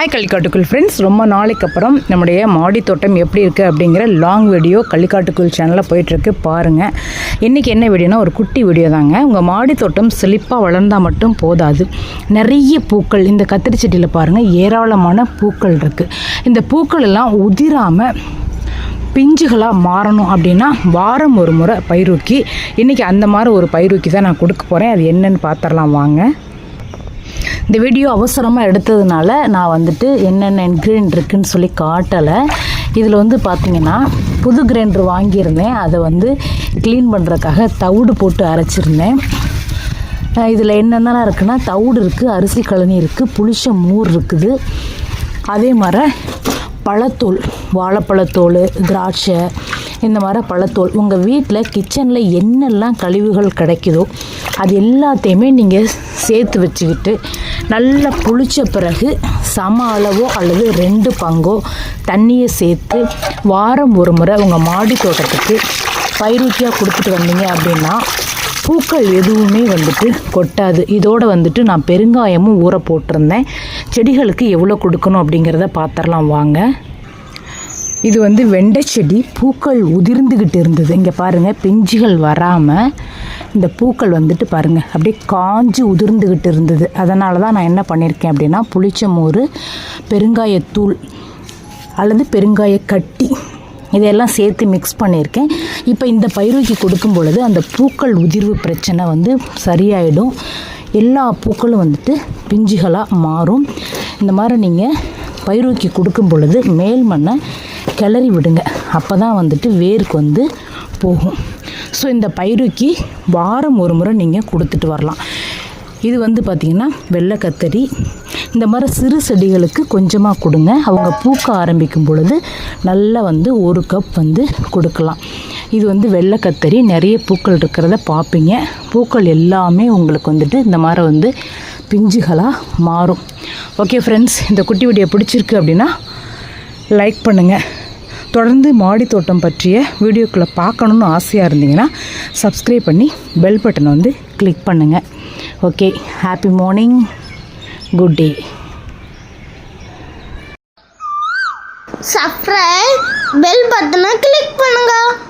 Hi கள்ளிக்காட்டுக்குள் friends ரொம்ப நாளைக்கு அப்புறம் நம்முடைய மாடி தோட்டம் எப்படி இருக்குது அப்படிங்கிற லாங் வீடியோ கள்ளிக்காட்டுக்குள் சேனலில் போயிட்டுருக்கு. பாருங்கள் இன்றைக்கி என்ன வீடியோனா ஒரு குட்டி வீடியோ தாங்க. உங்கள் மாடி தோட்டம் செழிப்பாக வளர்ந்தால் மட்டும் போதாது. நிறைய பூக்கள் இந்த கத்திரி செடியில் பாருங்கள் ஏராளமான பூக்கள் இருக்குது இந்த பூக்கள் எல்லாம் உதிராமல் பிஞ்சுகளாக மாறணும் அப்படின்னா வாரம் ஒரு முறை பயிரூக்கி இன்றைக்கி அந்த மாதிரி ஒரு பயிரூக்கி தான் நான் கொடுக்க போகிறேன் அது என்னன்னு பார்த்துடலாம் வாங்க. இந்த வீடியோ அவசரமாக எடுத்ததுனால நான் வந்துட்டு என்னென்ன இன்க்ரீடியன்ட் இருக்குதுன்னு சொல்லி காட்டலை. இதில் வந்து பார்த்தீங்கன்னா புது கிரைண்டர் வாங்கியிருந்தேன். அதை வந்து க்ளீன் பண்ணுறதுக்காக தவிடு போட்டு அரைச்சிருந்தேன். இதில் என்னென்னலாம் இருக்குன்னா தவிடு இருக்குது அரிசி கழனி இருக்குது புளிச்ச மோர் இருக்குது. அதே மாதிரி பழத்தோல் வாழைப்பழத்தோல் திராட்சை இந்த மாதிரி பழத்தோல். உங்கள் வீட்டில் கிச்சனில் என்னெல்லாம் கழிவுகள் கிடைக்குதோ அது எல்லாத்தையுமே நீங்கள் சேர்த்து வச்சுக்கிட்டு நல்லா புளித்த பிறகு சம அளவோ அல்லது ரெண்டு பங்கோ தண்ணியை சேர்த்து வாரம் ஒரு முறை உங்கள் மாடி தோட்டத்துக்கு பயிரூக்கியாக கொடுத்துட்டு வந்தீங்க அப்படின்னா பூக்கள் எதுவுமே வந்துட்டு கொட்டாது. இதோடு வந்துட்டு நான் பெருங்காயமும் ஊற போட்டிருந்தேன். செடிகளுக்கு எவ்வளோ கொடுக்கணும் அப்படிங்கிறத பார்த்துடலாம் வாங்க. இது வந்து வெண்டை செடி. பூக்கள் உதிர்ந்துக்கிட்டு இருந்தது. இங்கே பாருங்கள் பிஞ்சுகள் வராமல் இந்த பூக்கள் வந்துட்டு பாருங்கள் அப்படியே காஞ்சு உதிர்ந்துக்கிட்டு இருந்தது. அதனால தான் நான் என்ன பண்ணியிருக்கேன் அப்படின்னா புளிச்ச மோர் பெருங்காயத்தூள் அல்லது பெருங்காய கட்டி இதையெல்லாம் சேர்த்து மிக்ஸ் பண்ணியிருக்கேன் இப்போ இந்த பயிருக்கு கொடுக்கும் பொழுது அந்த பூக்கள் உதிர்வு பிரச்சனை வந்து சரியாயிடும். எல்லா பூக்களும் வந்துட்டு பிஞ்சுகளாக மாறும். இந்த மாதிரி நீங்கள் பயிரூக்கி கொடுக்கும் பொழுது மேல் மண்ணை கிளறி விடுங்க. அப்போ தான் வந்துட்டு வேருக்கு வந்து போகும். ஸோ இந்த பயிருக்கு வாரம் ஒரு முறை நீங்கள் கொடுத்துட்டு வரலாம். இது வந்து பார்த்திங்கன்னா வெள்ளை கத்தரி. இந்த மாதிரி சிறு செடிகளுக்கு கொஞ்சமாக கொடுங்க. அவங்க பூக்க ஆரம்பிக்கும் பொழுது நல்லா வந்து ஒரு கப் வந்து கொடுக்கலாம். இது வந்து வெள்ளை கத்தரி. நிறைய பூக்கள் இருக்கிறத பார்ப்பீங்க. பூக்கள் எல்லாமே உங்களுக்கு வந்துட்டு இந்த மாதிரி வந்து பிஞ்சுகளாக மாறும். ஓகே ஃப்ரெண்ட்ஸ் இந்த குட்டி வீடியோ பிடிச்சிருக்கு அப்படின்னா லைக் பண்ணுங்கள் தொடர்ந்து மாடி தோட்டம் பற்றிய வீடியோக்களை பார்க்கணுன்னு ஆசையாக இருந்தீங்கன்னா சப்ஸ்கிரைப் பண்ணி பெல் பட்டனை வந்து கிளிக் பண்ணுங்கள் okay happy morning good day subscribe bell பட்டனை கிளிக் பண்ணுங்கள்